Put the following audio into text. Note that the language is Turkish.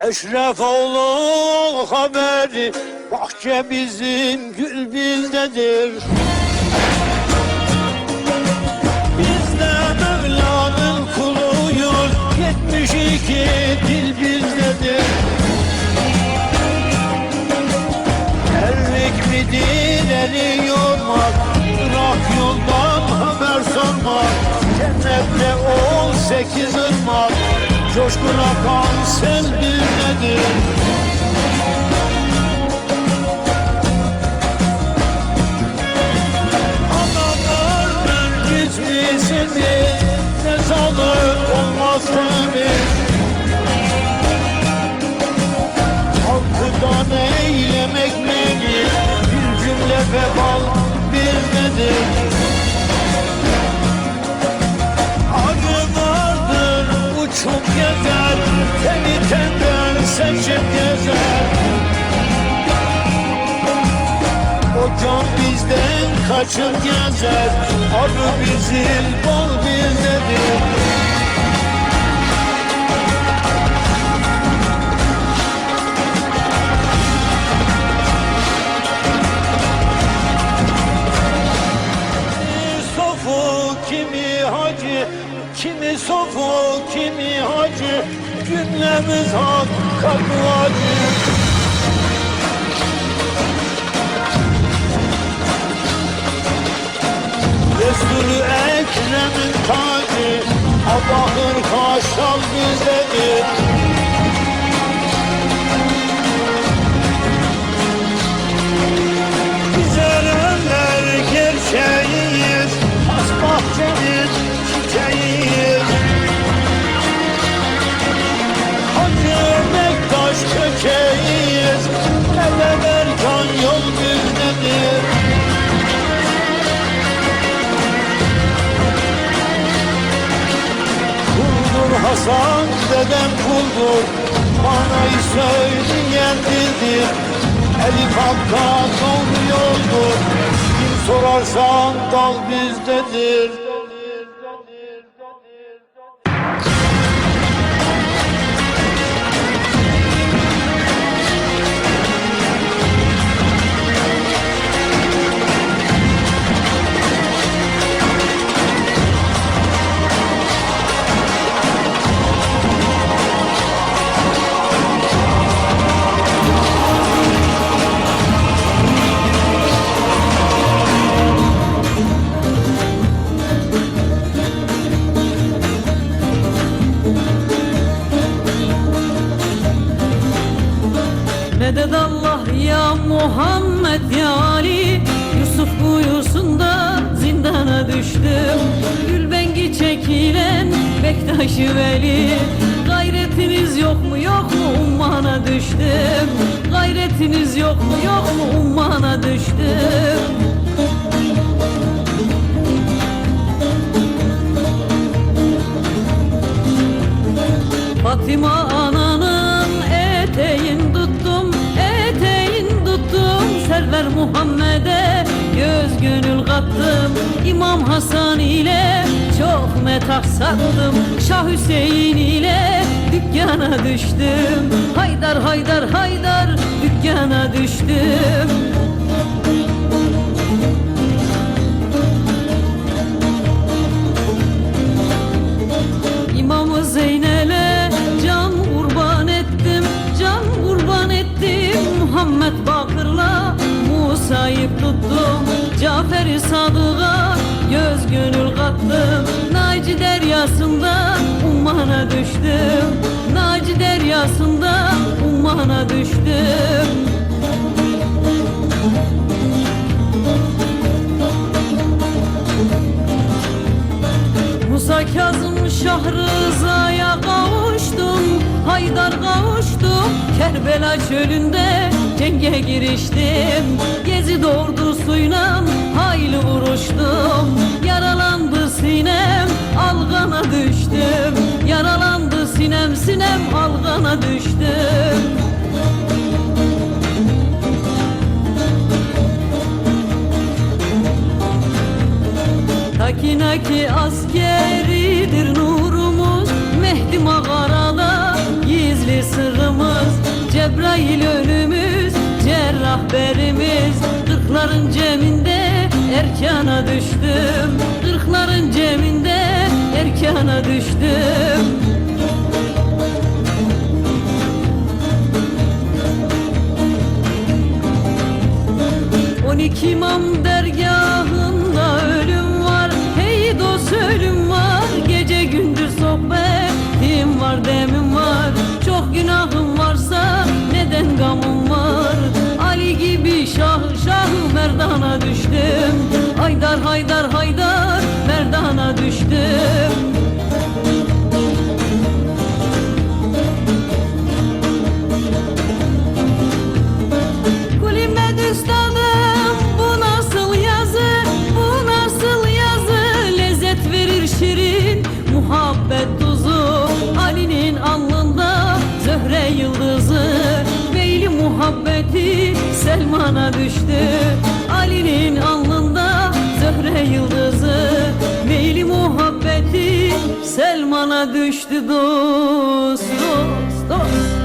Eşref oğlu haberi Bahçe bizim gül bizdedir Biz de Mevla'nın kuluyuz 72 dil bizdedir Erlik midir eli yormak Bırak yoldan haber sormak Cennette ol sekiz ırmak Coşkun akan sel nedir? Analar ben gitmişsiniz Ne sağlık olmaz temiz Halkıdan eylemek nedir? Bir cümle vebal bir nedir? Seçip gezer. O can bizden kaçıp gezer. Arı bizim bal bizdedir. Kimi hacı, kimi sofu, kimi hacı, cümlemiz hakka duacı. Resulü Ekrem'in tacı, Allah'ın haşal bizdedir. Hasan dedem kuldur Manayı söyleyen dildir. Elif Hakka doğru yoldur Kim sorarsan dal bizdedir Medet Allah ya Muhammed ya Ali. Yusuf kuyusunda zindana düştüm. Gülbengi çekilen Bektaş-ı Veli. Gayretiniz yok mu yok mu ummana düştüm? Gayretiniz yok mu yok mu ummana düştüm gönül kattım İmam Hasan ile. Çok metah sattım Şah Hüseyin ile. Dükkana düştüm. Haydar haydar haydar dükkana deryasında ummana düştüm. Naci deryasında ummana düştüm. Musa Kazım Şah Rıza'ya kavuştum. Haydar kavuştum. Kerbela çölünde cenge giriştim. Gezi ordusuyla hayli algana düştüm Takinaki askeridir nurumuz Mehdi mağarada gizli sırrımız. Cebrail önümüz cerrah berimiz Kırkların ceminde erkana düştüm. Kırkların ceminde erkana düştüm merdana düştüm. Haydar haydar haydar merdana düştüm. Muhabbet tuzu. Ali'nin alnında Zöhre yıldızı. Beyli muhabbeti Selman'a düştü Ali'nin alnında Zöhre yıldızı Meyli muhabbeti Selman'a düştü dost dost dost